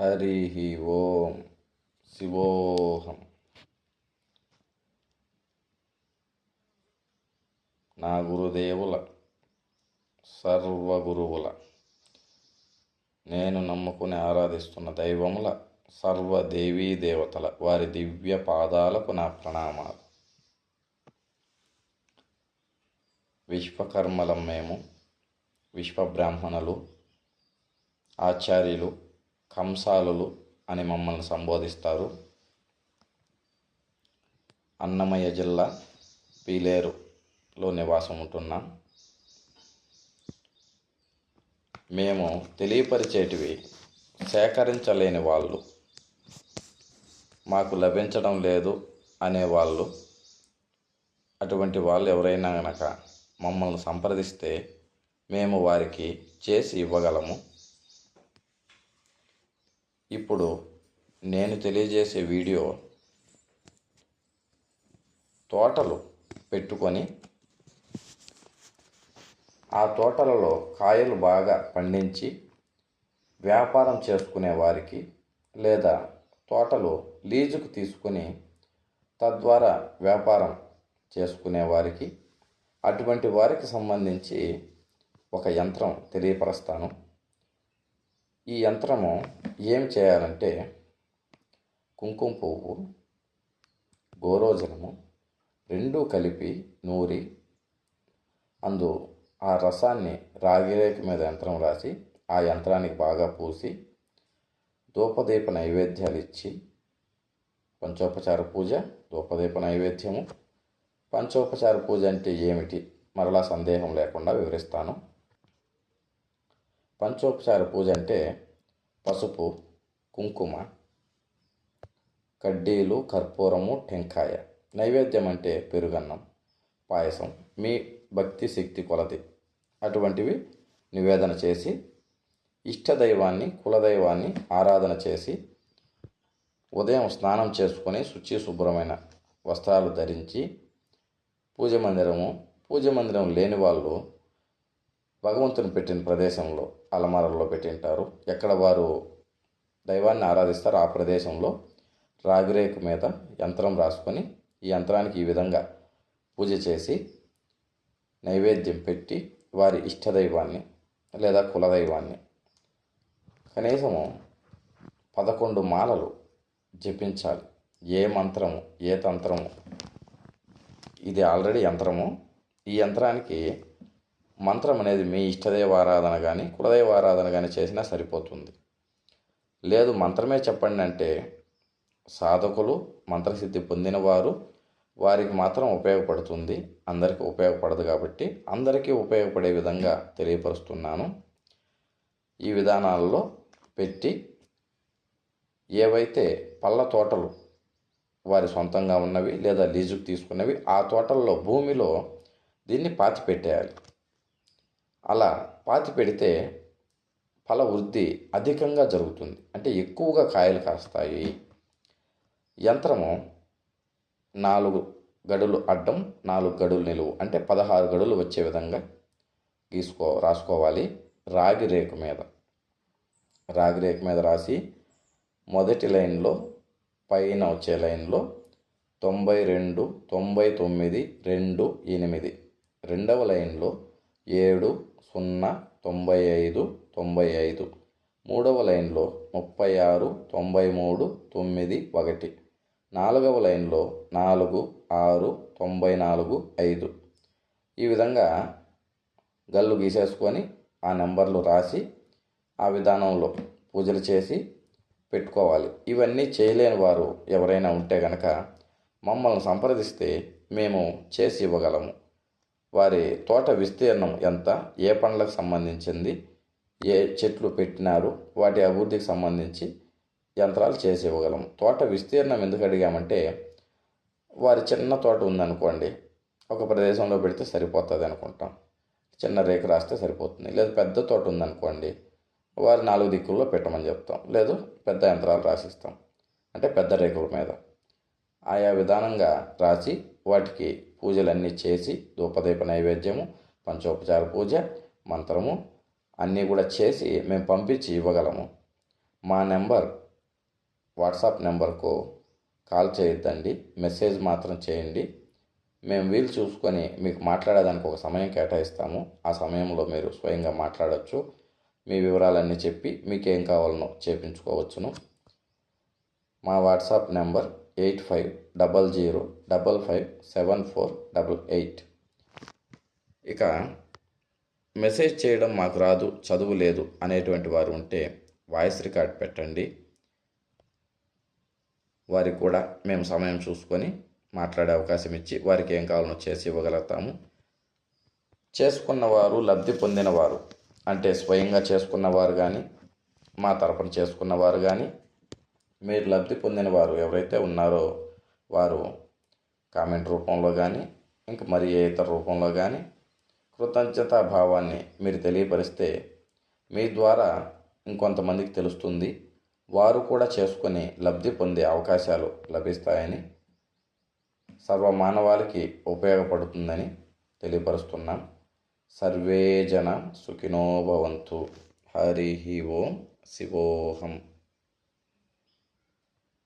హరి ఓం శివోహం. నా గురుదేవుల సర్వగురువుల నేను నమ్ముకుని ఆరాధిస్తున్న దైవముల సర్వ దేవీ దేవతల వారి దివ్య పాదాలకు నా ప్రణామాలు. విశ్వకర్మలం మేము విశ్వబ్రాహ్మణులు ఆచార్యులు కంసాలులు అని మమ్మల్ని సంబోధిస్తారు. అన్నమయ్య జిల్లా పీలేరులో నివాసం ఉంటున్నాం మేము తెలియపరిచేటివి సేకరించలేని వాళ్ళు. మాకు లభించడం లేదు అనేవాళ్ళు. అటువంటి వాళ్ళు ఎవరైనా గనక మమ్మల్ని సంప్రదిస్తే మేము వారికి చేసి ఇవ్వగలము. ఇప్పుడు నేను తెలియజేసే వీడియో తోటలు పెట్టుకొని ఆ తోటలలో కాయలు బాగా పండించి వ్యాపారం చేసుకునే వారికి లేదా తోటలు లీజుకు తీసుకుని తద్వారా వ్యాపారం చేసుకునే వారికి అటువంటి వారికి సంబంధించి ఒక యంత్రం తెలియపరుస్తాను. ఈ యంత్రము ఏం చేయాలంటే కుంకుమ పువ్వు గోరోజనము రెండూ కలిపి నూరి అందు ఆ రసాన్ని రాగిరేఖ మీద యంత్రం రాసి ఆ యంత్రానికి బాగా పూసి ధూపదీప నైవేద్యాలు ఇచ్చి పంచోపచార పూజ ధూపదీప నైవేద్యము. పంచోపచార పూజ అంటే ఏమిటి? మరలా సందేహం లేకుండా వివరిస్తాను. పంచోపచార పూజ అంటే పసుపు కుంకుమ కడ్డీలు కర్పూరము టెంకాయ. నైవేద్యం అంటే పెరుగన్నం పాయసం. మీ భక్తి శక్తి కొలది. అటువంటివి నివేదన చేసి ఇష్టదైవాన్ని కులదైవాన్ని ఆరాధన చేసి ఉదయం స్నానం చేసుకొని శుచి శుభ్రమైన వస్త్రాలు ధరించి పూజ మందిరము పూజ మందిరం లేని వాళ్ళు భగవంతుని పెట్టిన ప్రదేశంలో అలమారల్లో పెట్టింటారు. ఎక్కడ వారు దైవాన్ని ఆరాధిస్తారో ఆ ప్రదేశంలో రాగిరేకు మీద యంత్రం రాసుకొని ఈ యంత్రానికి ఈ విధంగా పూజ చేసి నైవేద్యం పెట్టి వారి ఇష్టదైవాన్ని లేదా కులదైవాన్ని కనీసము పదకొండు మాలలు జపించాలి. ఏ మంత్రము ఏ తంత్రము? ఇది ఆల్రెడీ యంత్రము. ఈ యంత్రానికి మంత్రం అనేది మీ ఇష్టదైవ ఆరాధన కానీ కులదైవ ఆరాధన కానీ చేసినా సరిపోతుంది. లేదు మంత్రమే చెప్పండి అంటే సాధకులు మంత్రసిద్ధి పొందినవారు వారికి మాత్రం ఉపయోగపడుతుంది. అందరికీ ఉపయోగపడదు కాబట్టి అందరికీ ఉపయోగపడే విధంగా తెలియపరుస్తున్నాను. ఈ విధానాల్లో పెట్టి ఏవైతే పళ్ళ తోటలు వారి సొంతంగా ఉన్నవి లేదా లీజుకు తీసుకున్నవి ఆ తోటల్లో భూమిలో దీన్ని పాతి పెట్టేయాలి అలా పాతి పెడితే ఫల వృద్ధి అధికంగా జరుగుతుంది. అంటే ఎక్కువగా కాయలు కాస్తాయి. యంత్రము నాలుగు గడులు అడ్డం నాలుగు గడులు నిలువు అంటే పదహారు గడులు వచ్చే విధంగా గీసుకో రాసుకోవాలి. రాగి రేకు మీద. రాగి రేకు మీద రాసి మొదటి లైన్లో పైన వచ్చే లైన్లో తొంభై రెండు తొంభై తొమ్మిది రెండు ఎనిమిది. రెండవ లైన్లో ఏడు సున్నా తొంభై ఐదు తొంభై ఐదు. మూడవ లైన్లో ముప్పై ఆరు తొంభై మూడు తొమ్మిది ఒకటి. నాలుగవ లైన్లో నాలుగు ఆరు తొంభై నాలుగు ఐదు. ఈ విధంగా గల్లు గీసేసుకొని ఆ నెంబర్లు రాసి ఆ విధానంలో పూజలు చేసి పెట్టుకోవాలి. ఇవన్నీ చేయలేని వారు ఎవరైనా ఉంటే గనక మమ్మల్ని సంప్రదిస్తే మేము చేసి ఇవ్వగలము. వారి తోట విస్తీర్ణం ఎంత? ఏ పండ్లకు సంబంధించింది? ఏ చెట్లు పెట్టినారు? వాటి అభివృద్ధికి సంబంధించి యంత్రాలు చేసి ఇవ్వగలం. తోట విస్తీర్ణం ఎందుకు అడిగామంటే వారి చిన్న తోట ఉందనుకోండి ఒక ప్రదేశంలో పెడితే సరిపోతుంది అనుకుంటాం. చిన్న రేకు రాస్తే సరిపోతుంది. లేదు పెద్ద తోట ఉందనుకోండి వారి నాలుగు దిక్కుల్లో పెట్టమని చెప్తాం. లేదు పెద్ద యంత్రాలు రాసిస్తాం. అంటే పెద్ద రేకుల మీద. ఆయా విధానంగా రాసి వాటికి పూజలన్నీ చేసి ధూపదీప నైవేద్యము పంచోపచార పూజ మంత్రము అన్నీ కూడా చేసి మేము పంపించి ఇవ్వగలము. మా నెంబర్ వాట్సాప్ నెంబర్కు కాల్ చేయొద్దండి. మెసేజ్ మాత్రం చేయండి. మేము వీలు చూసుకొని మీకు మాట్లాడేదానికి ఒక సమయం కేటాయిస్తాము. ఆ సమయంలో మీరు స్వయంగా మాట్లాడవచ్చు మీ వివరాలన్నీ చెప్పి మీకు ఏం కావాలనో చేపించుకోవచ్చును. మా WhatsApp number eight five double zero double five seven four double eight. ఇక మెసేజ్ చేయడం మాకు రాదు చదువు లేదు అనేటువంటి వారు ఉంటే వాయిస్ రికార్డ్ పెట్టండి. వారికి కూడా మేము సమయం చూసుకొని మాట్లాడే అవకాశం ఇచ్చి వారికి ఏం కావాలనో చేసి ఇవ్వగలుగుతాము. చేసుకున్నవారు లబ్ధి పొందినవారు అంటే స్వయంగా చేసుకున్నవారు కానీ మా తరపున చేసుకున్నవారు కానీ మీరు లబ్ధి పొందిన వారు ఎవరైతే ఉన్నారో వారు కామెంట్ రూపంలో కానీ ఇంక మరి ఏ ఇతర రూపంలో కానీ కృతజ్ఞతా భావాన్ని మీరు తెలియపరిస్తే మీ ద్వారా ఇంకొంతమందికి తెలుస్తుంది. వారు కూడా చేసుకొని లబ్ధి పొందే అవకాశాలు లభిస్తాయని సర్వమానవాళికి ఉపయోగపడుతుందని తెలియపరుస్తున్నాం. సర్వే జన సుఖినో భవంతు. హరి ఓం. శివోహం.